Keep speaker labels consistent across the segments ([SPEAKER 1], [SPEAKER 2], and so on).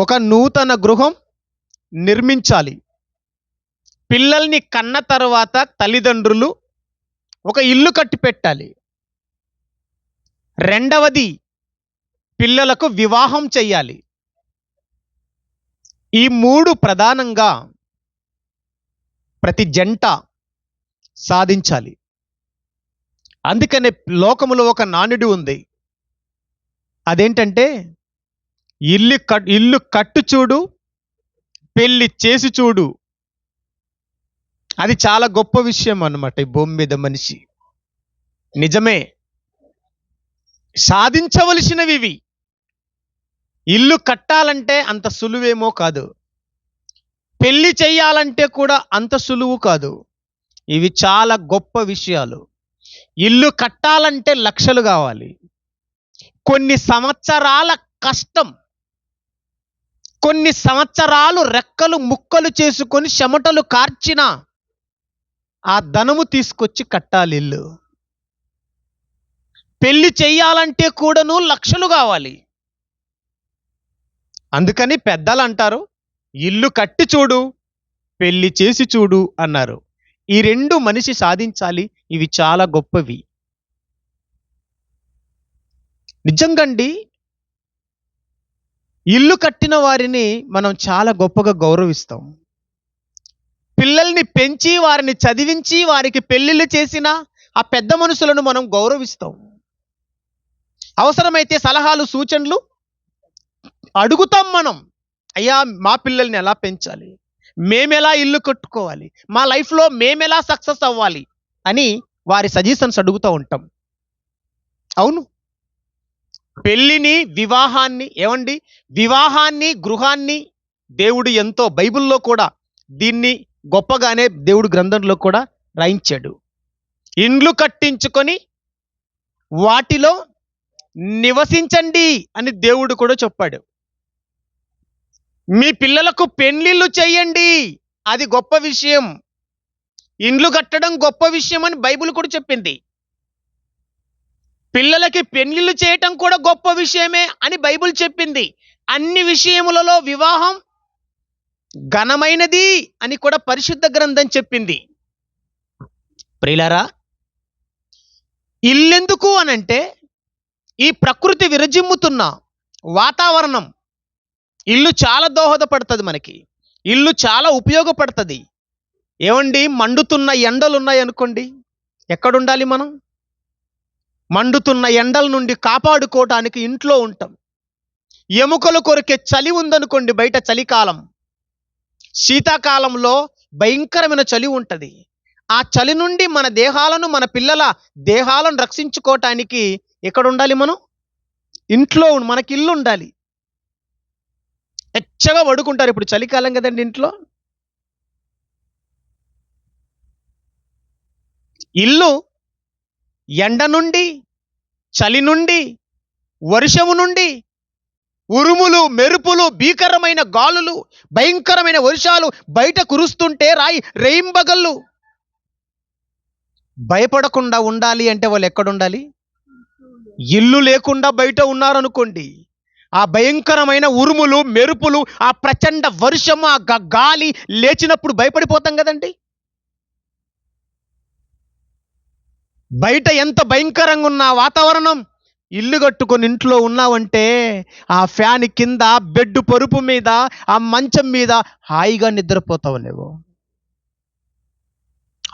[SPEAKER 1] ఒక నూతన గృహం నిర్మించాలి. పిల్లల్ని కన్న తర్వాత తల్లిదండ్రులు ఒక ఇల్లు కట్టి పెట్టాలి. రెండవది పిల్లలకు వివాహం చెయ్యాలి. ఈ మూడు ప్రధానంగా ప్రతి జంట సాధించాలి. అందుకనే లోకములో ఒక నానుడి ఉంది. అదేంటంటే ఇల్లు కట్ ఇల్లు కట్టు చూడు పెళ్ళి చేసి చూడు. అది చాలా గొప్ప విషయం అనమాట ఈ భూమి మీద మనిషి. నిజమే. సాధించవలసినవి ఇవి. ఇల్లు కట్టాలంటే అంత సులువేమో కాదు. పెళ్ళి చేయాలంటే కూడా అంత సులువు కాదు. ఇవి చాలా గొప్ప విషయాలు. ఇల్లు కట్టాలంటే లక్షలు కావాలి. కొన్ని సంవత్సరాల కష్టం. కొన్ని సంవత్సరాలు రెక్కలు ముక్కలు చేసుకొని చెమటలు కార్చిన ఆ ధనము తీసుకొచ్చి కట్టాలి ఇల్లు. పెళ్ళి చెయ్యాలంటే కూడాను లక్షలు కావాలి. అందుకని పెద్దలు అంటారు ఇల్లు కట్టి చూడు పెళ్ళి చేసి చూడు అన్నారు. ఈ రెండు మనిషి సాధించాలి ఇవి చాలా గొప్పవి. నిజంగండి ఇల్లు కట్టిన వారిని మనం చాలా గొప్పగా గౌరవిస్తాం. పిల్లల్ని పెంచి వారిని చదివించి వారికి పెళ్ళిళ్ళు చేసిన ఆ పెద్ద మనుషులను మనం గౌరవిస్తాం. అవసరమైతే సలహాలు సూచనలు అడుగుతాం మనం. అయ్యా మా పిల్లల్ని ఎలా పెంచాలి? మేమెలా ఇల్లు కట్టుకోవాలి? మా లైఫ్లో మేమెలా సక్సెస్ అవ్వాలి? అని వారి సజెషన్స్ అడుగుతూ ఉంటాం. అవును? పెళ్ళిని వివాహాన్ని ఏమండి? వివాహాన్ని గృహాన్ని దేవుడు ఎంతో బైబిల్లో కూడా దీన్ని గొప్పగానే దేవుడు గ్రంథంలో కూడా రాయించాడు. ఇండ్లు కట్టించుకొని వాటిలో నివసించండి అని దేవుడు కూడా చెప్పాడు. మీ పిల్లలకు పెళ్ళిళ్ళు చేయండి. అది గొప్ప విషయం. ఇండ్లు కట్టడం గొప్ప విషయం అని బైబిల్ కూడా చెప్పింది. పిల్లలకి పెళ్ళిళ్ళు చేయటం కూడా గొప్ప విషయమే అని బైబిల్ చెప్పింది. అన్ని విషయములలో వివాహం ఘనమైనది అని కూడా పరిశుద్ధ గ్రంథం చెప్పింది. ప్రియులారా ఇల్లెందుకు అనంటే ఈ ప్రకృతి విరజిమ్ముతున్న వాతావరణం ఇల్లు చాలా దోహదపడుతుంది మనకి. ఇల్లు చాలా ఉపయోగపడుతుంది. ఏమండి మండుతున్న ఎండలు ఉన్నాయి అనుకోండి ఎక్కడుండాలి మనం? మండుతున్న ఎండల నుండి కాపాడుకోవటానికి ఇంట్లో ఉంటాం. ఎముకల కొరికే చలి ఉందనుకోండి బయట చలికాలం. శీతాకాలంలో భయంకరమైన చలి ఉంటుంది. ఆ చలి నుండి మన దేహాలను మన పిల్లల దేహాలను రక్షించుకోవటానికి ఎక్కడ ఉండాలి మనం? ఇంట్లో మనకి ఇల్లు ఉండాలి. ఎచ్చగా పడుకుంటారు ఇప్పుడు చలికాలం కదండి ఇంట్లో. ఇల్లు ఎండ నుండి చలి నుండి వర్షము నుండి ఉరుములు మెరుపులు భీకరమైన గాలులు భయంకరమైన వర్షాలు బయట కురుస్తుంటే రాయి రేయింబగళ్ళు. భయపడకుండా ఉండాలి అంటే వాళ్ళు ఎక్కడ ఉండాలి ఇల్లు లేకుండా బయట ఉన్నారనుకోండి ఆ భయంకరమైన ఉరుములు మెరుపులు ఆ ప్రచండ వర్షము ఆ గాలి లేచినప్పుడు భయపడిపోతాం కదండి. బయట ఎంత భయంకరంగా ఉన్న వాతావరణం? ఇల్లు కట్టుకొని ఇంట్లో ఉన్నావంటే ఆ ఫ్యాన్ కింద బెడ్ పరుపు మీద ఆ మంచం మీద హాయిగా నిద్రపోతావు నువ్వు.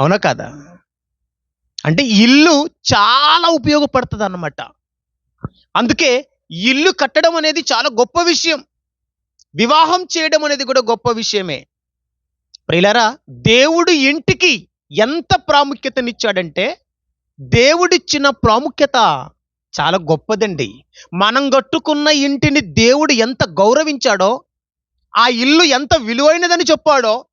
[SPEAKER 1] అవునా కదా? అంటే ఇల్లు చాలా ఉపయోగపడుతుంది అన్నమాట అందుకే ఇల్లు కట్టడం అనేది చాలా గొప్ప విషయం. వివాహం చేయడం అనేది కూడా గొప్ప విషయమే. ప్రియులరా దేవుడు ఇంటికి ఎంత ప్రాముఖ్యతనిచ్చాడంటే దేవుడిచ్చిన ప్రాముఖ్యత చాలా గొప్పదండి. మనం కట్టుకున్న ఇంటిని దేవుడు ఎంత గౌరవించాడో ఆ ఇల్లు ఎంత విలువైనదని చెప్పాడో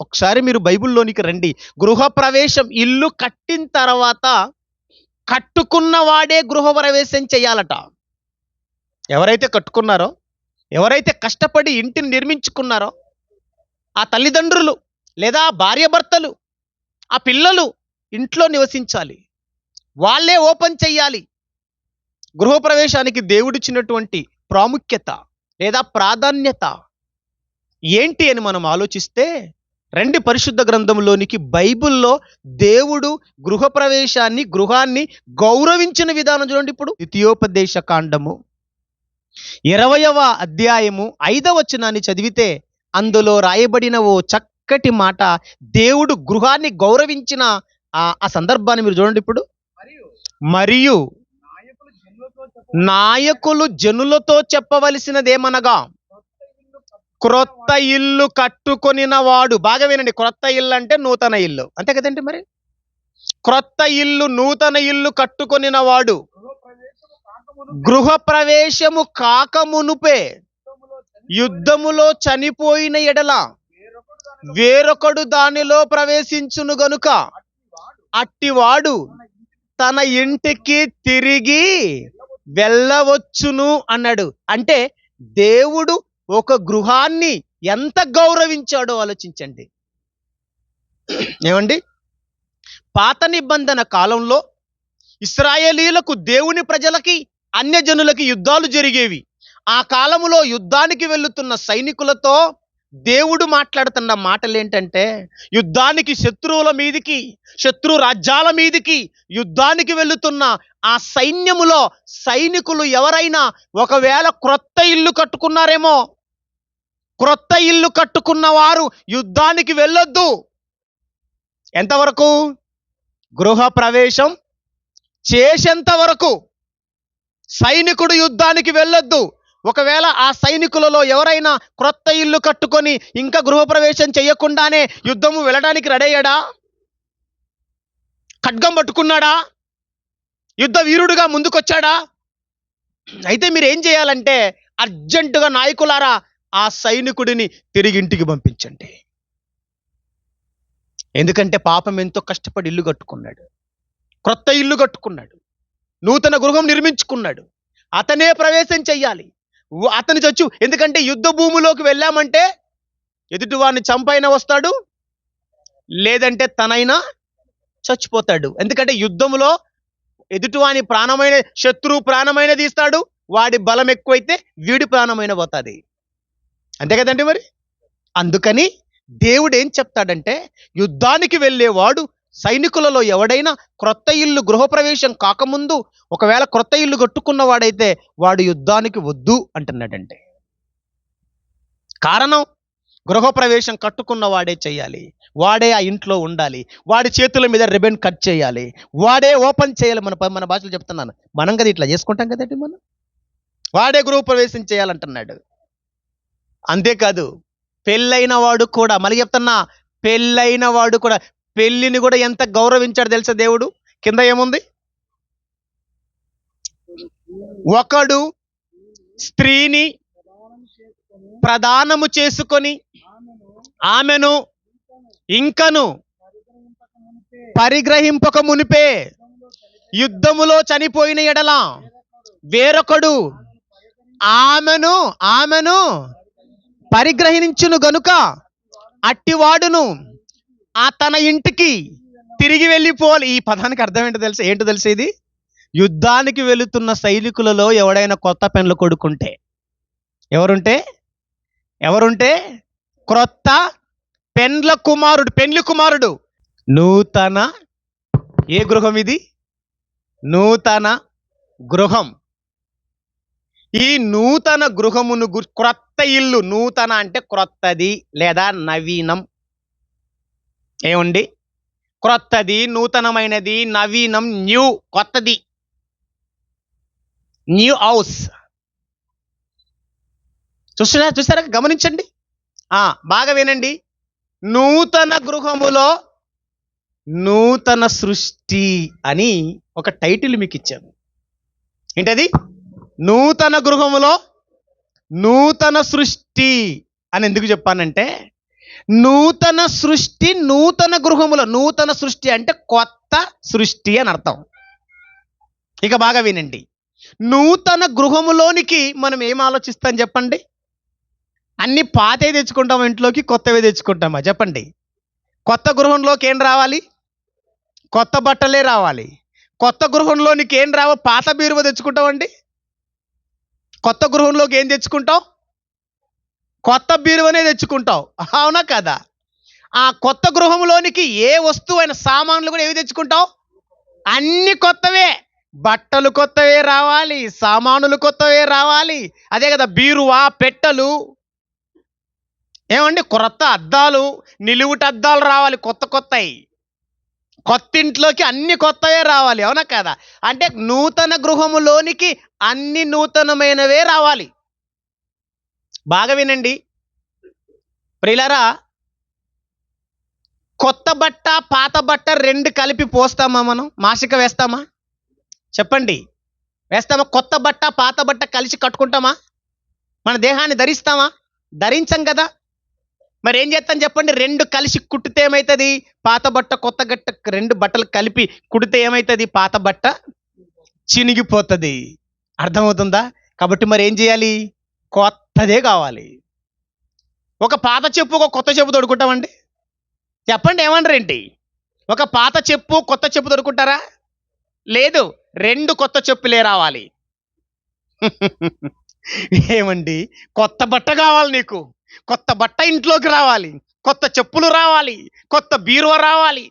[SPEAKER 1] ఒకసారి మీరు బైబిల్లోనికి రండి. గృహప్రవేశం ఇల్లు కట్టిన తర్వాత కట్టుకున్న వాడే గృహప్రవేశం చేయాలట. ఎవరైతే కట్టుకున్నారో ఎవరైతే కష్టపడి ఇంటిని నిర్మించుకున్నారో ఆ తల్లిదండ్రులు లేదా భార్యభర్తలు భార్యాభర్తలు ఆ పిల్లలు ఇంట్లో నివసించాలి. వాళ్ళే ఓపెన్ చెయ్యాలి. గృహప్రవేశానికి దేవుడిచ్చినటువంటి ప్రాముఖ్యత లేదా ప్రాధాన్యత ఏంటి అని మనం ఆలోచిస్తే రెండు పరిశుద్ధ గ్రంథంలోనికి బైబిల్లో దేవుడు గృహప్రవేశాన్ని గృహాన్ని గౌరవించిన విధానం చూడండి ఇప్పుడు. ద్వితీయోపదేశ కాండము ఇరవయవ అధ్యాయము ఐదవ వచనాన్ని చదివితే అందులో రాయబడిన ఓ చక్కటి మాట దేవుడు గృహాన్ని గౌరవించిన ఆ ఆ సందర్భాన్ని మీరు చూడండి ఇప్పుడు.
[SPEAKER 2] మరియు నాయకులు జనులతో
[SPEAKER 1] చెప్పవలసినదేమనగా క్రొత్త ఇల్లు కట్టుకొనిన వాడు బాగా వినండి క్రొత్త ఇల్లు అంటే నూతన ఇల్లు. అంతే కదండి మరి? క్రొత్త ఇల్లు నూతన ఇల్లు కట్టుకొనిన వాడు
[SPEAKER 2] గృహ ప్రవేశము
[SPEAKER 1] కాకమునుపే
[SPEAKER 2] యుద్ధములో చనిపోయిన
[SPEAKER 1] ఎడల
[SPEAKER 2] వేరొకడు దానిలో
[SPEAKER 1] ప్రవేశించును గనుక అట్టివాడు
[SPEAKER 2] తన ఇంటికి
[SPEAKER 1] తిరిగి వెళ్ళవచ్చును అన్నాడు. అంటే దేవుడు ఒక గృహాన్ని ఎంత గౌరవించాడో ఆలోచించండి. ఏమండి? పాత నిబంధన కాలంలో ఇస్రాయేలీలకు దేవుని ప్రజలకి అన్యజనులకి యుద్ధాలు జరిగేవి. ఆ కాలములో యుద్ధానికి వెళ్తున్న సైనికులతో దేవుడు మాట్లాడుతున్న మాటలు ఏంటంటే యుద్ధానికి శత్రువుల మీదికి శత్రు రాజ్యాల మీదికి యుద్ధానికి వెళుతున్న ఆ సైన్యములో సైనికులు ఎవరైనా ఒకవేళ క్రొత్త ఇల్లు కట్టుకున్నారేమో క్రొత్త ఇల్లు కట్టుకున్న వారు యుద్ధానికి వెళ్ళొద్దు. ఎంతవరకు? గృహ ప్రవేశం చేసేంత వరకు సైనికుడు యుద్ధానికి వెళ్ళొద్దు. ఒకవేళ ఆ సైనికులలో ఎవరైనా క్రొత్త ఇల్లు కట్టుకొని ఇంకా గృహప్రవేశం చేయకుండానే యుద్ధము వెళ్ళడానికి రెడీ అయ్యాడా? ఖడ్గం పట్టుకున్నాడా? యుద్ధ వీరుడుగా ముందుకొచ్చాడా? అయితే మీరు ఏం చేయాలంటే అర్జెంటుగా నాయకులారా ఆ సైనికుడిని తిరిగి ఇంటికి పంపించండి. ఎందుకంటే పాపం ఎంతో కష్టపడి ఇల్లు కట్టుకున్నాడు. క్రొత్త ఇల్లు కట్టుకున్నాడు. నూతన గృహం నిర్మించుకున్నాడు. అతనే ప్రవేశం చెయ్యాలి. అతని చచ్చు. ఎందుకంటే యుద్ధ భూమిలోకి వెళ్ళామంటే ఎదుటివాడిని చంపైనా వస్తాడు లేదంటే తనైనా చచ్చిపోతాడు. ఎందుకంటే యుద్ధంలో ఎదుటివాని ప్రాణమైన శత్రువు ప్రాణమైన తీస్తాడు వాడి బలం ఎక్కువైతే వీడి ప్రాణమైన పోతుంది. అంతే కదండి మరి? అందుకని దేవుడు ఏం చెప్తాడంటే యుద్ధానికి వెళ్ళేవాడు సైనికులలో ఎవడైనా క్రొత్త ఇల్లు గృహప్రవేశం కాకముందు ఒకవేళ క్రొత్త ఇల్లు కట్టుకున్న వాడైతే వాడు యుద్ధానికి వద్దు అంటున్నాడంటే. కారణం? గృహప్రవేశం కట్టుకున్న వాడే చేయాలి. వాడే ఆ ఇంట్లో ఉండాలి. వాడి చేతుల మీద రిబన్ కట్ చేయాలి. వాడే ఓపెన్ చేయాలి మన మన భాషలో చెప్తున్నాను. మనం కదా ఇట్లా చేసుకుంటాం కదండి మనం? వాడే గృహప్రవేశం చేయాలంటున్నాడు. అంతేకాదు పెళ్ళైన వాడు కూడా మళ్ళీ చెప్తున్నా పెళ్ళైన వాడు కూడా పెళ్ళిని కూడా ఎంత గౌరవించాడు తెలుసా దేవుడు? కింద ఏముంది? ఒకడు స్త్రీని
[SPEAKER 2] చేసుకొని
[SPEAKER 1] ప్రదానము చేసుకొని
[SPEAKER 2] ఆమెను
[SPEAKER 1] ఇంకను
[SPEAKER 2] పరిగ్రహింపక మునిపే
[SPEAKER 1] పరిగ్రహింపక మునిపే యుద్ధములో చనిపోయిన ఎడల వేరొకడు ఆమెను ఆమెను పరిగ్రహించును గనుక అట్టివాడును ఆ తన ఇంటికి తిరిగి వెళ్ళిపోవాలి. ఈ పదానికి అర్థం ఏంటో తెలుసు? ఏంటో తెలుసు ఇది? యుద్ధానికి వెళుతున్న సైనికులలో ఎవడైనా కొత్త పెన్లు కొడుకుంటే? ఎవరుంటే? ఎవరుంటే? క్రొత్త పెండ్ల కుమారుడు పెండ్లి కుమారుడు. నూతన ఏ గృహం ఇది? నూతన గృహం. ఈ నూతన గృహమును గు- క్రొత్త ఇల్లు నూతన అంటే క్రొత్తది లేదా నవీనం. ఏమండి క్రొత్తది నూతనమైనది నవీనం న్యూ కొత్తది. New house. చూసారా చూసారా గమనించండి. ఆ బాగా వినండి. నూతన గృహములో నూతన సృష్టి అని ఒక టైటిల్ మీకు ఇచ్చాను ఏంటది? నూతన గృహములో నూతన సృష్టి అని ఎందుకు చెప్పానంటే నూతన సృష్టి నూతన గృహములో నూతన సృష్టి అంటే కొత్త సృష్టి అని అర్థం. ఇక బాగా వినండి. నూతన గృహములోనికి మనం ఏం ఆలోచిస్తాం చెప్పండి? అన్ని పాతే తెచ్చుకుంటాం ఇంట్లోకి కొత్తవి తెచ్చుకుంటామా చెప్పండి? కొత్త గృహంలోకి ఏం రావాలి? కొత్త బట్టలే రావాలి. కొత్త గృహంలోనికి ఏం రావ? పాత బీరువ తెచ్చుకుంటామండి. కొత్త గృహంలోకి ఏం తెచ్చుకుంటాం? కొత్త బీరువనే తెచ్చుకుంటావు. అవునా కదా? ఆ కొత్త గృహంలోనికి ఏ వస్తువైన సామాన్లు కూడా ఏవి తెచ్చుకుంటావు? అన్ని కొత్తవే. బట్టలు కొత్తవే రావాలి సామానులు కొత్తవే రావాలి. అదే కదా బీరువా పెట్టలు. ఏమండి? కొత్త అద్దాలు నిలువుట అద్దాలు రావాలి కొత్త కొత్తవి కొత్త ఇంట్లోకి అన్ని కొత్తవే రావాలి అవునా కదా? అంటే నూతన గృహములోనికి అన్ని నూతనమైనవే రావాలి. బాగా వినండి. ప్రిలరా కొత్త బట్ట పాత బట్ట రెండు కలిపి పోస్తామా మనం? మాసిక వేస్తామా? చెప్పండి. వేస్తామా? కొత్త బట్ట పాత బట్ట కలిసి కట్టుకుంటామా? మన దేహాన్ని ధరిస్తామా? ధరించం కదా. మరి ఏం చేస్తాం చెప్పండి? రెండు కలిసి కుట్టితే ఏమవుతుంది పాత బట్ట కొత్త గట్ట రెండు బట్టలు కలిపి కుడితే ఏమవుతుంది పాత బట్ట చినిగిపోతుంది. అర్థమవుతుందా? కాబట్టి మరి ఏం చేయాలి? కొత్త అదే కావాలి. ఒక పాత చెప్పు ఒక కొత్త చెప్పు తొడుకుంటామండి చెప్పండి ఏమంటారు ఏంటి? ఒక పాత చెప్పు కొత్త చెప్పు దొరుకుంటారా లేదు రెండు కొత్త చెప్పులే రావాలి. ఏమండి? కొత్త బట్ట కావాలి నీకు. కొత్త బట్ట ఇంట్లోకి రావాలి. కొత్త చెప్పులు రావాలి. కొత్త బీరువా రావాలి.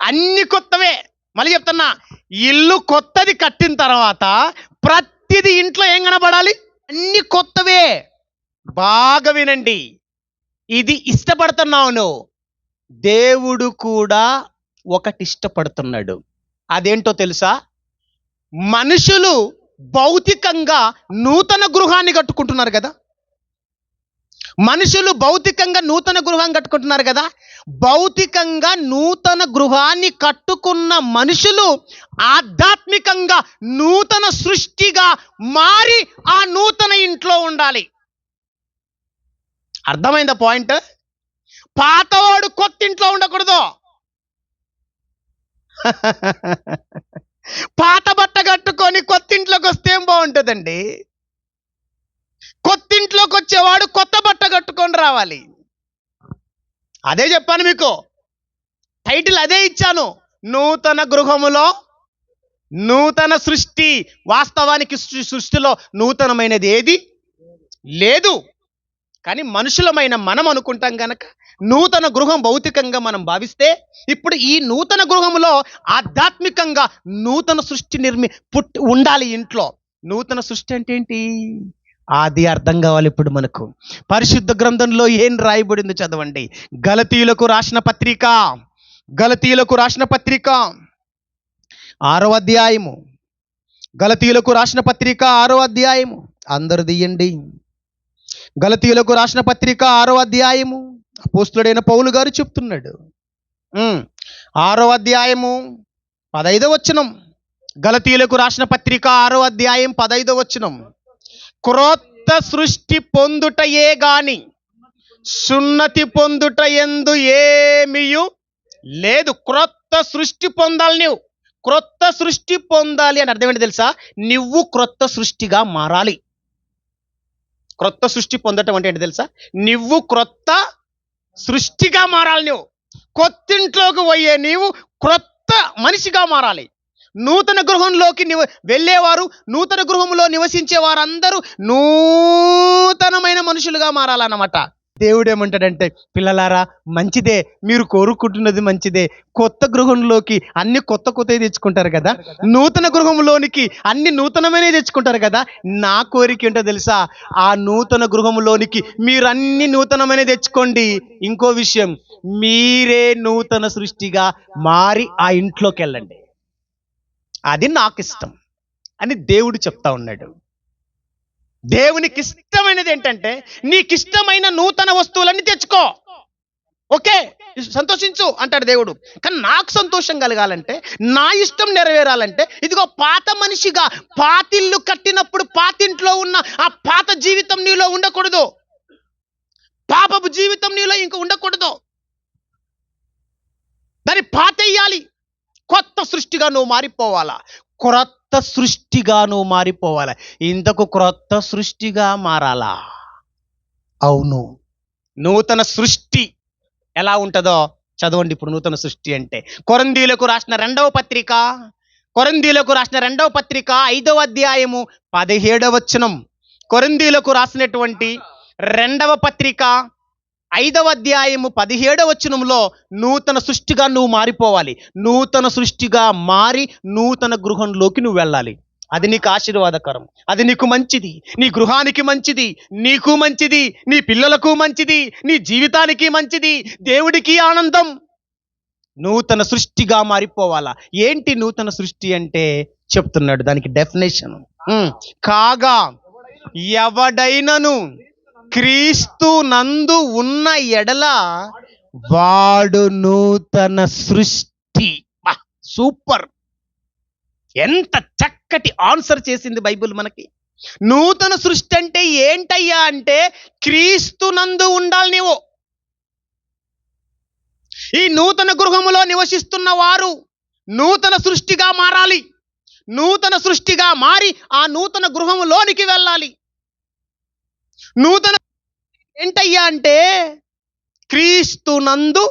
[SPEAKER 1] అన్ని కొత్తవే. మళ్ళీ చెప్తున్నా ఇల్లు కొత్తది కట్టిన తర్వాత ప్రతి ప్రతిది ఇంట్లో ఏం కనబడాలి? అన్ని కొత్తవే. బాగా వినండి. ఇది ఇష్టపడుతున్నావును దేవుడు కూడా ఒకటి ఇష్టపడుతున్నాడు. అదేంటో తెలుసా? మనుషులు భౌతికంగా నూతన గృహాన్ని కట్టుకుంటున్నారు కదా? మనుషులు భౌతికంగా నూతన గృహం కట్టుకుంటున్నారు కదా? భౌతికంగా నూతన గృహాన్ని కట్టుకున్న మనుషులు ఆధ్యాత్మికంగా నూతన సృష్టిగా మారి ఆ నూతన ఇంట్లో ఉండాలి. అర్థమైందా పాయింట్? పాతవాడు కొత్త ఇంట్లో ఉండకూడదు. పాత బట్ట కట్టుకొని కొత్త ఇంట్లోకి వస్తే ఏం బాగుంటుందండి? కొత్తింట్లోకి వచ్చేవాడు కొత్త బట్ట కట్టుకొని రావాలి. అదే చెప్పాను మీకు. టైటిల్ అదే ఇచ్చాను. నూతన గృహములో నూతన సృష్టి వాస్తవానికి సృష్టిలో నూతనమైనది ఏది? లేదు. కానీ మనుషులమైన మనం అనుకుంటాం కనుక నూతన గృహం భౌతికంగా మనం భావిస్తే ఇప్పుడు ఈ నూతన గృహంలో ఆధ్యాత్మికంగా నూతన సృష్టి నిర్మి పుట్టి ఉండాలి ఇంట్లో. నూతన సృష్టి అంటే ఏంటి? అది అర్థం కావాలి ఇప్పుడు మనకు. పరిశుద్ధ గ్రంథంలో ఏం రాయబడిందో చదవండి. గలతీయులకు రాసిన పత్రిక గలతీయులకు రాసిన పత్రిక ఆరో అధ్యాయము. గలతీయులకు రాసిన పత్రిక ఆరో అధ్యాయము. అందరు తీయండి. గలతీయులకు రాసిన పత్రిక ఆరో అధ్యాయము. అపోస్తుడైన పౌలు గారు చెప్తున్నాడు. ఉమ్, ఆరో అధ్యాయము పదైదో వచనం. గలతీయులకు రాసిన పత్రిక ఆరో అధ్యాయం పదైదో వచనం. క్రొత్త సృష్టి పొందుటయే గాని సున్నతి పొందుట ఎందు ఏమియు లేదు. క్రొత్త సృష్టి పొందాలి నువ్వు క్రొత్త సృష్టి పొందాలి అని అర్థం ఏంటి తెలుసా? నువ్వు క్రొత్త సృష్టిగా మారాలి. క్రొత్త సృష్టి పొందటం అంటే ఏంటి తెలుసా? నువ్వు క్రొత్త సృష్టిగా మారాలి నువ్వు కొత్తింట్లోకి పోయే నీవు క్రొత్త మనిషిగా మారాలి. నూతన గృహంలోకి నివ వెళ్ళేవారు నూతన గృహంలో నివసించే వారందరూ నూతనమైన మనుషులుగా మారాలన్నమాట. దేవుడు ఏమంటాడంటే పిల్లలారా మంచిదే. మీరు కోరుకుంటున్నది మంచిదే. కొత్త గృహంలోకి అన్ని కొత్త కొత్తవి తెచ్చుకుంటారు కదా. నూతన గృహంలోనికి అన్ని నూతనమైన తెచ్చుకుంటారు కదా. నా కోరిక ఏంటో తెలుసా? ఆ నూతన గృహంలోనికి మీరు అన్ని నూతనమైన తెచ్చుకోండి. ఇంకో విషయం మీరే నూతన సృష్టిగా మారి ఆ ఇంట్లోకి వెళ్ళండి అది నాకు ఇష్టం అని దేవుడు చెప్తా ఉన్నాడు. దేవునికి ఇష్టమైనది ఏంటంటే నీకు ఇష్టమైన నూతన వస్తువులన్నీ తెచ్చుకో. ఓకే? సంతోషించు అంటాడు దేవుడు. కానీ నాకు సంతోషం కలగాలంటే నా ఇష్టం నెరవేరాలంటే ఇదిగో పాత మనిషిగా పాతిల్లు కట్టినప్పుడు పాతింట్లో ఉన్న ఆ పాత జీవితం నీలో ఉండకూడదు. పాపపు జీవితం నీలో ఇంక ఉండకూడదు. దాన్ని పాతేయాలి. కొత్త సృష్టిగా నువ్వు మారిపోవాలా? క్రొత్త సృష్టిగా నువ్వు మారిపోవాలా? ఇంతకు క్రొత్త సృష్టిగా మారాలా? అవును. నూతన సృష్టి ఎలా ఉంటుందో చదవండి ఇప్పుడు నూతన సృష్టి అంటే. కొరందీలకు రాసిన రెండవ పత్రిక కొరందీలకు రాసిన రెండవ పత్రిక ఐదవ అధ్యాయము పదిహేడవ వచనం. కొరిందీలకు రాసినటువంటి రెండవ పత్రిక ఐదవ అధ్యాయము పదిహేడవ వచనంలో నూతన సృష్టిగా నువ్వు మారిపోవాలి. నూతన సృష్టిగా మారి నూతన గృహంలోకి నువ్వు వెళ్ళాలి. అది నీకు ఆశీర్వాదకరం. అది నీకు మంచిది. నీ గృహానికి మంచిది. నీకు మంచిది. నీ పిల్లలకు మంచిది. నీ జీవితానికి మంచిది. దేవుడికి ఆనందం. నూతన సృష్టిగా మారిపోవాలా? ఏంటి నూతన సృష్టి అంటే? చెప్తున్నాడు దానికి డెఫినేషన్. కాగా ఎవడైనను క్రీస్తు నందు ఉన్న ఎడల వాడు నూతన సృష్టి. సూపర్. ఎంత చక్కటి ఆన్సర్ చేసింది బైబిల్ మనకి. నూతన సృష్టి అంటే ఏంటయ్యా అంటే క్రీస్తు నందు ఉండాలి నీవు. ఈ నూతన గృహములో నివసిస్తున్న వారు నూతన సృష్టిగా మారాలి. నూతన సృష్టిగా మారి ఆ నూతన గృహములోనికి వెళ్ళాలి. నూతన ఏంటయ్యా అంటే క్రీస్తునందు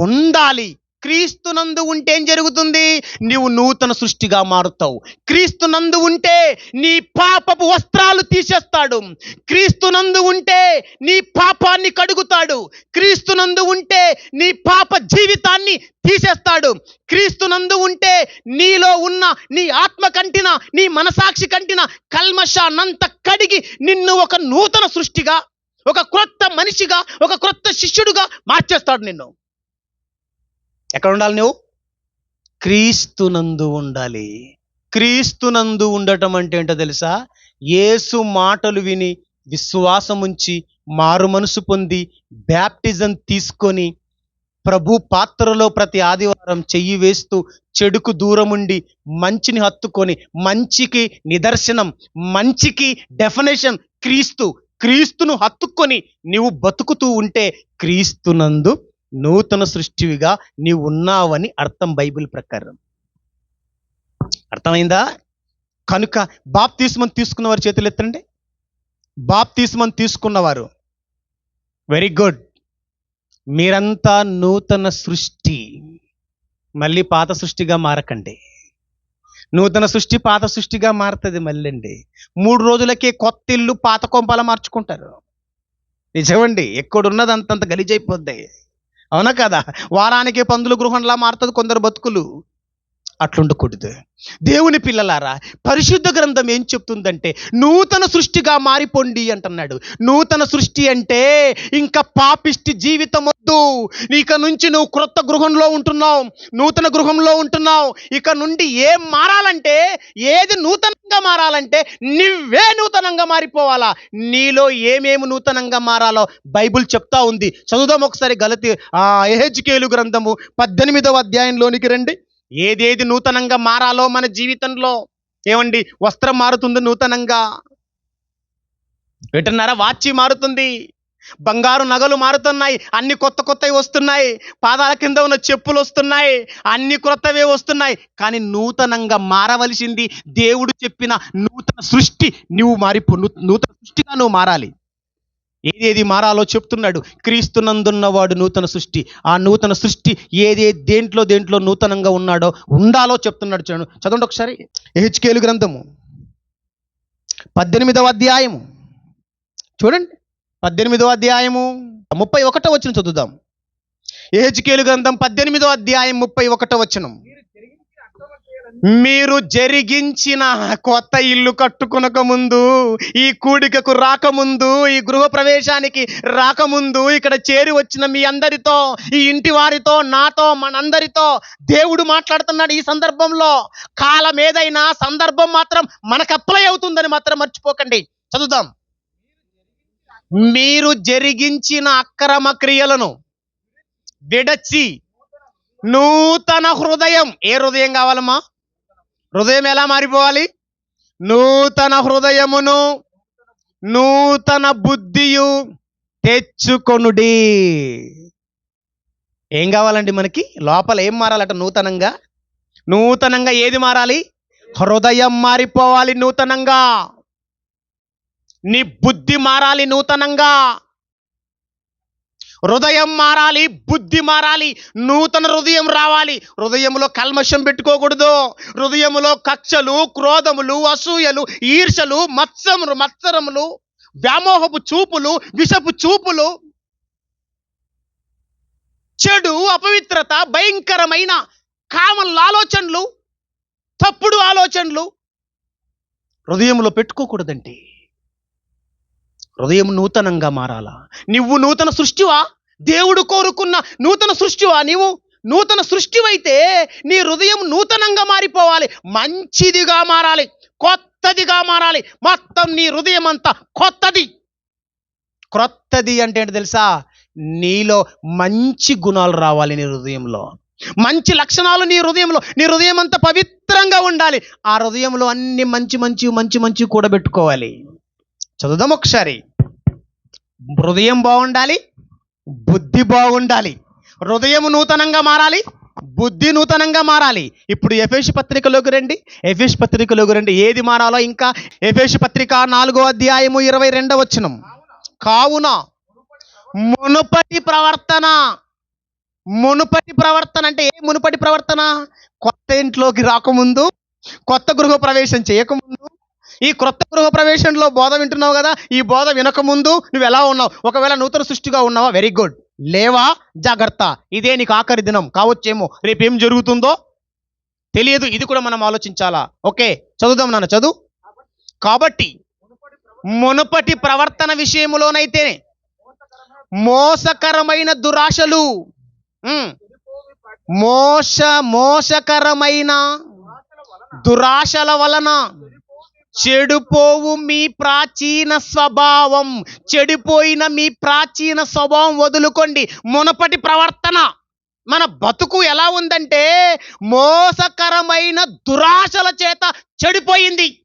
[SPEAKER 1] ఉండాలి. క్రీస్తునందు ఉంటే ఏం జరుగుతుంది? నీవు నూతన సృష్టిగా మారుతావు. క్రీస్తునందు ఉంటే నీ పాపపు వస్త్రాలు తీసేస్తాడు. క్రీస్తునందు ఉంటే నీ పాపాన్ని కడుగుతాడు. క్రీస్తునందు ఉంటే నీ పాప జీవితాన్ని తీసేస్తాడు. క్రీస్తునందు ఉంటే నీలో ఉన్న నీ ఆత్మ కంటిన నీ మనసాక్షి కంటిన కల్మషానంత కడిగి నిన్ను ఒక నూతన సృష్టిగా ఒక క్రొత్త మనిషిగా ఒక క్రొత్త శిష్యుడుగా మార్చేస్తాడు నిన్ను. ఎక్కడ ఉండాలి నువ్వు? క్రీస్తునందు ఉండాలి. క్రీస్తునందు ఉండటం అంటే ఏంటో తెలుసా? యేసు మాటలు విని విశ్వాసం ఉంచి మారు మనసు పొంది బ్యాప్టిజం తీసుకొని ప్రభు పాత్రలో ప్రతి ఆదివారం చెయ్యి వేస్తూ చెడుకు దూరముండి మంచిని హత్తుకొని మంచికి నిదర్శనం మంచికి డెఫినేషన్ క్రీస్తు. క్రీస్తును హత్తుకొని నీవు బతుకుతూ ఉంటే క్రీస్తునందు నూతన సృష్టివిగా నీవు ఉన్నావని అర్థం బైబిల్ ప్రకారం. అర్థమైందా? కనుక బాప్తీస్మని తీసుకున్న వారి చేతులు ఎత్తండి. బాప్తీస్మని తీసుకున్నవారు వెరీ. గుడ్. మీరంతా నూతన సృష్టి. మళ్ళీ పాత సృష్టిగా మారకండి. నూతన సృష్టి పాత సృష్టిగా మారుతుంది మళ్ళీ అండి మూడు రోజులకే కొత్త ఇల్లు పాత కొంపల మార్చుకుంటారు. నిజమండి ఎక్కడున్నది అంతంత గలీజైపోద్ది. అవునా కదా? వారానికి పందులు గృహంలా మారుతుంది కొందరు బతుకులు. అట్లుండకూడదు. దేవుని పిల్లలారా పరిశుద్ధ గ్రంథం ఏం చెప్తుందంటే నూతన సృష్టిగా మారిపోండి అంటున్నాడు. నూతన సృష్టి అంటే ఇంకా పాపిష్టి జీవితం వద్దు. ఇక నుంచి నువ్వు క్రొత్త గృహంలో ఉంటున్నావు నూతన గృహంలో ఉంటున్నావు. ఇక నుండి ఏం మారాలంటే ఏది నూతనంగా మారాలంటే నువ్వే నూతనంగా మారిపోవాలా. నీలో ఏమేమి నూతనంగా మారాలో బైబిల్ చెప్తా ఉంది. చదువుదాం ఒకసారి గలతి ఆ ఎహెచ్కేలు గ్రంథము పద్దెనిమిదవ అధ్యాయంలోనికి రండి. ఏదేది నూతనంగా మారాలో మన జీవితంలో? ఏమండి? వస్త్రం మారుతుంది నూతనంగా. వింటున్నారా? వాచి మారుతుంది. బంగారు నగలు మారుతున్నాయి. అన్ని కొత్త కొత్తవి వస్తున్నాయి. పాదాల కింద ఉన్న చెప్పులు వస్తున్నాయి. అన్ని క్రొత్తవే వస్తున్నాయి. కానీ నూతనంగా మారవలసింది దేవుడు చెప్పిన నూతన సృష్టి. నువ్వు మారిపో. నూతన సృష్టిగా నువ్వు మారాలి. ఏదేది మారాలో చెప్తున్నాడు. క్రీస్తునందున్నవాడు నూతన సృష్టి. ఆ నూతన సృష్టి ఏదే దేంట్లో దేంట్లో నూతనంగా ఉన్నాడో ఉండాలో చెప్తున్నాడు చూడండి. చదవండి ఒకసారి. హెచ్కేలు గ్రంథము. పద్దెనిమిదవ అధ్యాయము. చూడండి. పద్దెనిమిదవ అధ్యాయము. ముప్పై ఒకటో వచ్చిన చదువుదాం. ఏహెచ్కేలు గ్రంథం పద్దెనిమిదో అధ్యాయం ముప్పై ఒకటో వచనం.
[SPEAKER 2] మీరు జరిగించిన
[SPEAKER 1] కొత్త ఇల్లు కట్టుకునక ముందు ఈ కూడికకు రాకముందు ఈ గృహ ప్రవేశానికి రాకముందు ఇక్కడ చేరి వచ్చిన మీ అందరితో ఈ ఇంటి వారితో నాతో మనందరితో దేవుడు మాట్లాడుతున్నాడు ఈ సందర్భంలో. కాలం ఏదైనా సందర్భం మాత్రం మనకు అప్లై అవుతుందని మాత్రం మర్చిపోకండి. చదువుదాం. మీరు జరిగించిన అక్రమ క్రియలను విడచి నూతన హృదయం ఏ హృదయం కావాలమ్మా? హృదయం ఎలా మారిపోవాలి? నూతన హృదయమును నూతన బుద్ధియు తెచ్చుకొనుడి. ఏం కావాలండి మనకి? లోపల ఏం మారాలట నూతనంగా? నూతనంగా ఏది మారాలి? హృదయం మారిపోవాలి నూతనంగా. నీ బుద్ధి మారాలి నూతనంగా. హృదయం మారాలి బుద్ధి మారాలి నూతన హృదయం రావాలి. హృదయంలో కల్మషం పెట్టుకోకూడదు. హృదయంలో కక్షలు క్రోధములు అసూయలు ఈర్షలు మత్సములు మత్సరములు వ్యామోహపు చూపులు విషపు చూపులు. చెడు అపవిత్రత భయంకరమైన కామల ఆలోచనలు తప్పుడు ఆలోచనలు. హృదయంలో పెట్టుకోకూడదండి హృదయం నూతనంగా మారాలా? నువ్వు నూతన సృష్టివా? దేవుడు కోరుకున్న నూతన సృష్టివా నీవు? నూతన సృష్టివైతే నీ హృదయం నూతనంగా మారిపోవాలి. మంచిదిగా మారాలి. కొత్తదిగా మారాలి. మొత్తం నీ హృదయం అంతా కొత్తది. క్రొత్తది అంటే ఏంటి తెలుసా? నీలో మంచి గుణాలు రావాలి నీ హృదయంలో. మంచి లక్షణాలు నీ హృదయంలో. నీ హృదయం అంతా పవిత్రంగా ఉండాలి. ఆ హృదయంలో అన్ని మంచి మంచి మంచి మంచి కూడబెట్టుకోవాలి. చదువుదాం ఒకసారి. హృదయం బాగుండాలి బుద్ధి బాగుండాలి. హృదయం నూతనంగా మారాలి బుద్ధి నూతనంగా మారాలి. ఇప్పుడు ఎఫేష్ పత్రికలోకి రండి. ఎఫేష్ పత్రికలోకి రండి. ఏది మారాలో ఇంకా ఎఫేష్ పత్రిక నాలుగో అధ్యాయము ఇరవై రెండవ వచనం. కావున మునుపటి ప్రవర్తన మునుపటి ప్రవర్తన అంటే ఏ మునుపటి ప్రవర్తన? కొత్త ఇంట్లోకి రాకముందు కొత్త గృహ ప్రవేశం చేయకముందు ఈ క్రొత్త గృహ ప్రవేశంలో బోధ వింటున్నావు కదా ఈ బోధ వినకముందు నువ్వు ఎలా ఉన్నావు? ఒకవేళ నూతన సృష్టిగా ఉన్నావా? వెరీ గుడ్ లేవా? జాగ్రత్త. ఇదే నీకు ఆఖరి దినం. కావచ్చేమో రేపు ఏం జరుగుతుందో తెలియదు. ఇది కూడా మనం ఆలోచించాలా? ఓకే. చదువుదాం నాన్న చదువు. కాబట్టి మునుపటి ప్రవర్తన విషయములోనైతే మోసకరమైన దురాశలు మోస మోసకరమైన దురాశల వలన చెడిపోవు మీ ప్రాచీన స్వభావం. చెడిపోయిన మీ ప్రాచీన స్వభావం వదులుకోండి. మునపటి ప్రవర్తన. మన బతుకు ఎలా ఉందంటే మోసకరమైన దురాశల చేత చెడిపోయింది.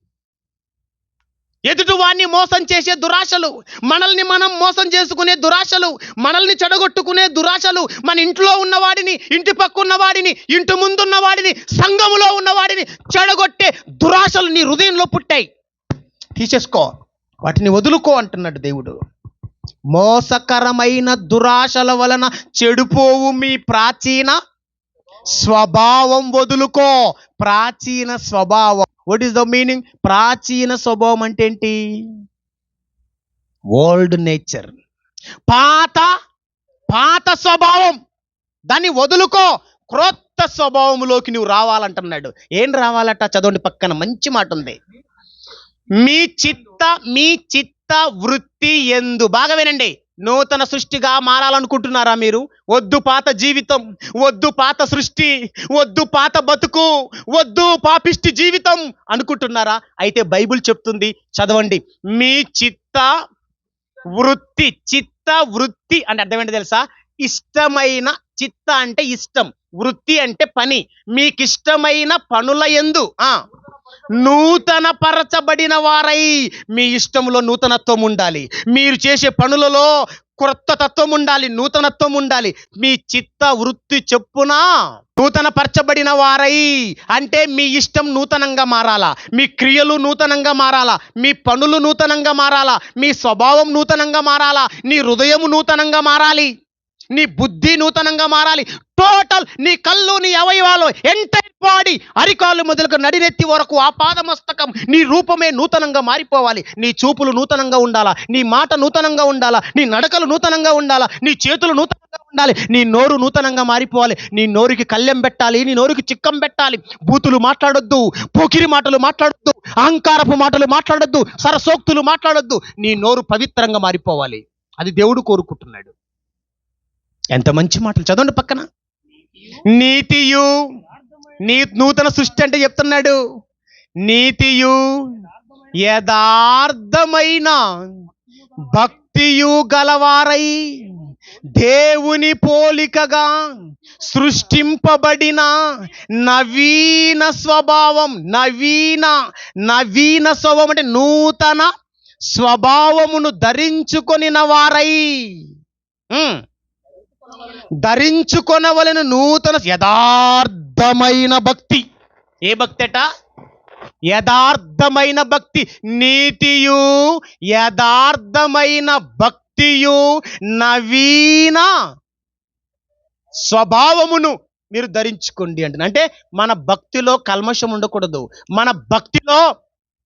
[SPEAKER 1] ఎదుటివాడిని మోసం చేసే దురాశలు మనల్ని మనం మోసం చేసుకునే దురాశలు మనల్ని చెడగొట్టుకునే దురాశలు మన ఇంట్లో ఉన్నవాడిని ఇంటి పక్కున్నవాడిని ఇంటి ముందున్నవాడిని సంఘములో ఉన్నవాడిని చెడగొట్టే దురాశలు నీ హృదయంలో పుట్టాయి. తీసేసుకో వాటిని వదులుకో అంటున్నాడు దేవుడు. మోసకరమైన దురాశల వలన చెడిపోవు మీ ప్రాచీన స్వభావం వదులుకో. ప్రాచీన స్వభావం. వాట్ ఈస్ ద మీనింగ్ ప్రాచీన స్వభావం అంటే ఏంటి? ఓల్డ్ నేచర్ పాత పాత స్వభావం. దాన్ని వదులుకో. క్రొత్త స్వభావంలోకి నువ్వు రావాలంటున్నాడు. ఏం రావాలట? చదవండి పక్కన. మంచి మాట ఉంది. మీ చిత్త మీ చిత్త వృత్తి ఎందు. బాగా వినండి. నూతన సృష్టిగా మారాలనుకుంటున్నారా మీరు? వద్దు పాత జీవితం వద్దు పాత సృష్టి వద్దు పాత బతుకు వద్దు పాపిష్టి జీవితం అనుకుంటున్నారా? అయితే బైబిల్ చెప్తుంది చదవండి. మీ చిత్త వృత్తి చిత్త వృత్తి అంటే అర్థం ఏంటి తెలుసా? ఇష్టమైన చిత్త అంటే ఇష్టం వృత్తి అంటే పని. మీకు ఇష్టమైన పనుల ఎందు ఆ నూతన పరచబడిన వారై మీ ఇష్టంలో నూతనత్వం ఉండాలి. మీరు చేసే పనులలో క్రొత్త తత్వం ఉండాలి నూతనత్వం ఉండాలి. మీ చిత్త వృత్తి చెప్పున నూతన పరచబడిన వారై అంటే మీ ఇష్టం నూతనంగా మారాలా. మీ క్రియలు నూతనంగా మారాలా. మీ పనులు నూతనంగా మారాలా. మీ స్వభావం నూతనంగా మారాలా. నీ హృదయం నూతనంగా మారాలి. నీ బుద్ధి నూతనంగా మారాలి. టోటల్ నీ కళ్ళు నీ అవయవాలు ఎంటైర్ బాడీ అరికాలు మొదలుగా నడినెత్తి వరకు ఆ పాదమస్తకం నీ రూపమే నూతనంగా మారిపోవాలి. నీ చూపులు నూతనంగా ఉండాలా? నీ మాట నూతనంగా ఉండాలా? నీ నడకలు నూతనంగా ఉండాలా? నీ చేతులు నూతనంగా ఉండాలి. నీ నోరు నూతనంగా మారిపోవాలి. నీ నోరుకి కళ్ళెం పెట్టాలి. నీ నోరుకి చిక్కం పెట్టాలి. బూతులు మాట్లాడొద్దు. పోకిరి మాటలు మాట్లాడొద్దు. అహంకారపు మాటలు మాట్లాడొద్దు. సరసోక్తులు మాట్లాడొద్దు. నీ నోరు పవిత్రంగా మారిపోవాలి. అది దేవుడు కోరుకుంటున్నాడు. ఎంత మంచి మాటలు చదవండి పక్కన. నీతియు నీ నూతన సృష్టి అంటే చెప్తున్నాడు. నీతియు యథార్థమైన భక్తియు గలవారై దేవుని పోలికగా సృష్టింపబడిన నవీన స్వభావం నవీన నవీన స్వభావం అంటే నూతన స్వభావమును ధరించుకొనిన వారై. ధరించుకొనవలన నూతన యథార్థమైన భక్తి. ఏ భక్తి అట యథార్థమైన భక్తి. నీతియు యథార్థమైన భక్తియు నవీన స్వభావమును మీరు ధరించుకోండి అంటే అంటే మన భక్తిలో కల్మషం ఉండకూడదు. మన భక్తిలో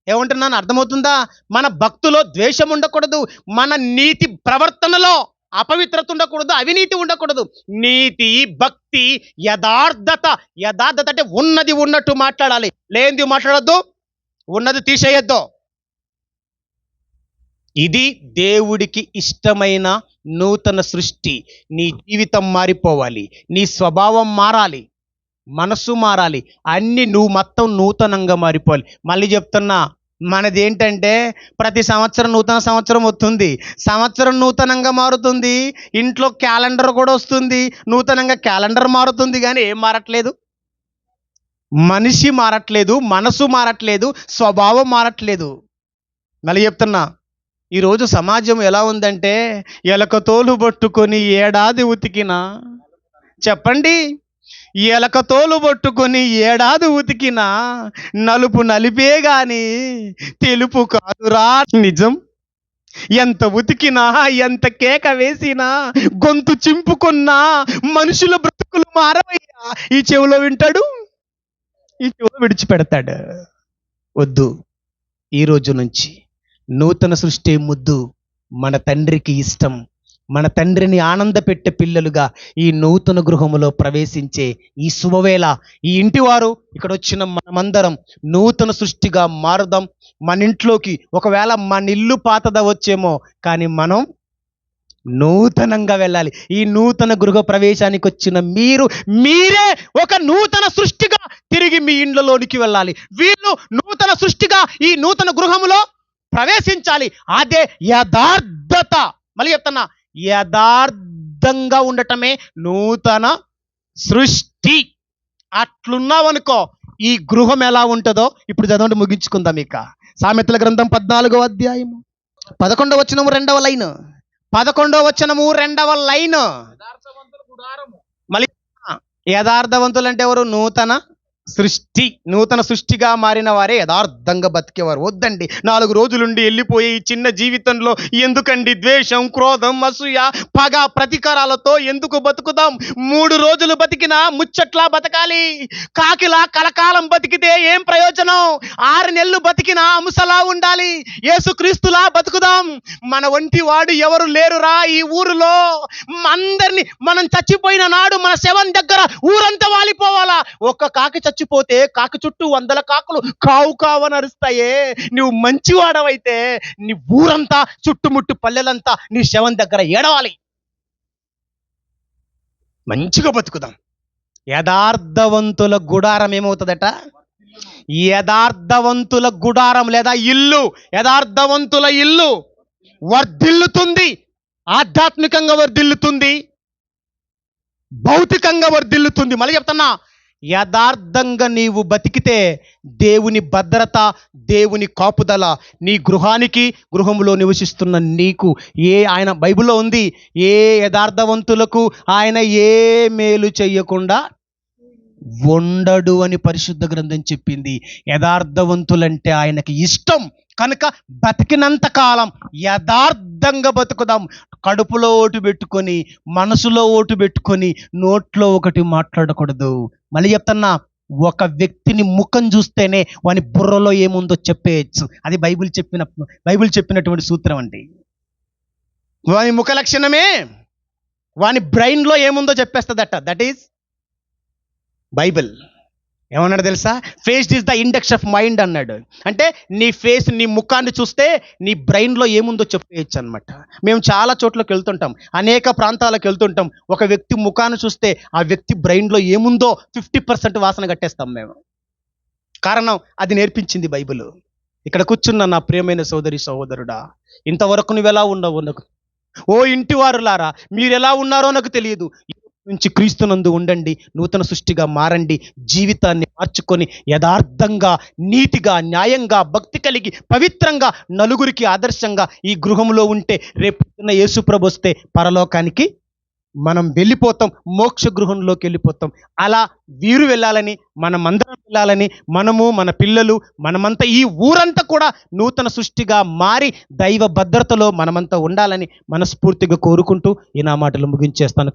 [SPEAKER 1] ఏమంటున్నాను? అర్థమవుతుందా? మన భక్తిలో ద్వేషం ఉండకూడదు. మన నీతి ప్రవర్తనలో అపవిత్రత ఉండకూడదు అవినీతి ఉండకూడదు. నీతి భక్తి యథార్థత యథార్థత అంటే ఉన్నది ఉన్నట్టు మాట్లాడాలి. లేనిది మాట్లాడద్దు ఉన్నది తీసేయొద్దు. ఇది దేవుడికి ఇష్టమైన నూతన సృష్టి. నీ జీవితం మారిపోవాలి నీ స్వభావం మారాలి మనసు మారాలి అన్ని నువ్వు మొత్తం నూతనంగా మారిపోవాలి. మళ్ళీ చెప్తున్నా మనది ఏంటంటే ప్రతి సంవత్సరం నూతన సంవత్సరం వస్తుంది. సంవత్సరం నూతనంగా మారుతుంది. ఇంట్లో క్యాలెండర్ కూడా వస్తుంది. నూతనంగా క్యాలెండర్ మారుతుంది కానీ ఏం మారట్లేదు? మనిషి మారట్లేదు మనసు మారట్లేదు స్వభావం మారట్లేదు. మళ్ళీ చెప్తున్నా ఈరోజు సమాజం ఎలా ఉందంటే ఎలక తోలు పట్టుకొని ఏడాది ఉతికినా చెప్పండి. ఎలక తోలు పట్టుకొని ఏడాది ఉతికినా నలుపు నలిపే గాని తెలుపు కాదురా. నిజం. ఎంత ఉతికినా ఎంత కేక వేసినా గొంతు చింపుకున్నా మనుషుల బ్రతుకులు మారవయ్యా. ఈ చెవిలో వింటాడు ఈ చెవిలో విడిచిపెడతాడు. వద్దు. ఈ రోజు నుంచి నూతన సృష్టి ముద్దు మన తండ్రికి ఇష్టం. మన తండ్రిని ఆనందపెట్టే పిల్లలుగా ఈ నూతన గృహములో ప్రవేశించే ఈ శుభవేళ ఈ ఇంటివారు ఇక్కడ వచ్చిన మనమందరం నూతన సృష్టిగా మారుదాం. మన ఇంట్లోకి ఒకవేళ మన ఇల్లు పాతద వచ్చేమో కానీ మనం నూతనంగా వెళ్ళాలి. ఈ నూతన గృహ ప్రవేశానికి వచ్చిన మీరు మీరే ఒక నూతన సృష్టిగా తిరిగి మీ ఇండ్లలోనికి వెళ్ళాలి. వీళ్ళు నూతన సృష్టిగా ఈ నూతన గృహములో ప్రవేశించాలి. అదే యథార్థత. మళ్ళీ చెప్తున్నా యథార్థంగా ఉండటమే నూతన సృష్టి. అట్లున్నావనుకో ఈ గృహం ఎలా ఉంటుందో ఇప్పుడు చదవండి ముగించుకుందాం ఇక. సామెతల గ్రంథం పద్నాలుగో అధ్యాయము. పదకొండవ వచనము రెండవ లైన్. పదకొండవ వచనము రెండవ లైన్. మళ్ళీ యథార్థవంతులు అంటే ఎవరు? నూతన సృష్టి నూతన సృష్టిగా మారిన వారే యథార్థంగా బతికేవారు. వద్దండి. నాలుగు రోజులుండి వెళ్ళిపోయే ఈ చిన్న జీవితంలో ఎందుకండి ద్వేషం క్రోధం అసూయ పగ ప్రతీకారాలతో ఎందుకు బతుకుదాం? మూడు రోజులు బతికినా ముచ్చట్లా బతకాలి. కాకిలా కలకాలం బతికితే ఏం ప్రయోజనం? ఆరు నెలలు బతికినా అంశలా ఉండాలి. ఏసుక్రీస్తులా బతుకుదాం. మన వంటి వాడు ఎవరు లేరురా ఈ ఊరిలో? అందరిని మనం చచ్చిపోయిన నాడు మన శవం దగ్గర ఊరంతా వాలిపోవాలా? ఒక్క కాకి చచ్చిపోతే కాకి చుట్టూ వందల కాకులు కావు కావని అరుస్తాయే. నువ్వు మంచివాడవైతే నీ ఊరంతా చుట్టుముట్టు పల్లెలంతా నీ శవం దగ్గర ఏడవాలి. మంచిగా బతుకుదాం. యథార్థవంతుల గుడారం ఏమవుతుందట? యథార్థవంతుల గుడారం లేదా ఇల్లు? యథార్థవంతుల ఇల్లు వర్ధిల్లుతుంది. ఆధ్యాత్మికంగా వర్ధిల్లుతుంది. భౌతికంగా వర్ధిల్లుతుంది. మళ్ళీ చెప్తున్నా యథార్థంగా నీవు బతికితే దేవుని భద్రత దేవుని కాపుదల నీ గృహానికి గృహంలో నివసిస్తున్న నీకు. ఏ ఆయన బైబిల్లో ఉంది ఏ యథార్థవంతులకు ఆయన ఏ మేలు చెయ్యకుండా ఉండడు అని పరిశుద్ధ గ్రంథం చెప్పింది. యథార్థవంతులంటే ఆయనకి ఇష్టం. కనుక బతికినంత కాలం యథార్థంగా బతుకుదాం. కడుపులో ఓటు పెట్టుకొని మనసులో ఓటు పెట్టుకొని నోట్లో ఒకటి మాట్లాడకూడదు. మళ్ళీ చెప్తున్నా ఒక వ్యక్తిని ముఖం చూస్తేనే వాని బుర్రలో ఏముందో చెప్పేయచ్చు. అది బైబిల్ చెప్పిన బైబిల్ చెప్పినటువంటి సూత్రం అండి. వాని ముఖ లక్షణమే వాని బ్రెయిన్లో ఏముందో చెప్పేస్తుందట. That is Bible. ఏమన్నాడు తెలుసా? Face is the index of mind అన్నాడు. అంటే నీ ఫేస్ నీ ముఖాన్ని చూస్తే నీ బ్రెయిన్లో ఏముందో చెప్పేయచ్చు అనమాట మేము చాలా చోట్లకి వెళ్తుంటాం. అనేక ప్రాంతాలకు వెళ్తుంటాం. ఒక వ్యక్తి ముఖాన్ని చూస్తే ఆ వ్యక్తి బ్రెయిన్లో ఏముందో ఫిఫ్టీ పర్సెంట్ వాసన కట్టేస్తాం మేము. కారణం అది నేర్పించింది బైబిల్. ఇక్కడ కూర్చున్న నా ప్రియమైన సోదరి సహోదరుడా ఇంతవరకు నువ్వు ఎలా ఉండవు నాకు ఓ ఇంటి వారులారా మీరు ఎలా ఉన్నారో నాకు తెలియదు. నుంచి క్రీస్తునందు ఉండండి నూతన సృష్టిగా మారండి జీవితాన్ని మార్చుకొని యథార్థంగా నీతిగా న్యాయంగా భక్తి కలిగి పవిత్రంగా నలుగురికి ఆదర్శంగా ఈ గృహంలో ఉంటే రేపు యేసుప్రభు వస్తే పరలోకానికి మనం వెళ్ళిపోతాం మోక్ష గృహంలోకి వెళ్ళిపోతాం. అలా వీరు వెళ్ళాలని మనమందరం వెళ్ళాలని మనము మన పిల్లలు మనమంతా ఈ ఊరంతా కూడా నూతన సృష్టిగా మారి దైవ భద్రతలో మనమంతా ఉండాలని మనస్ఫూర్తిగా కోరుకుంటూ ఈ నా మాటలు ముగించేస్తాను.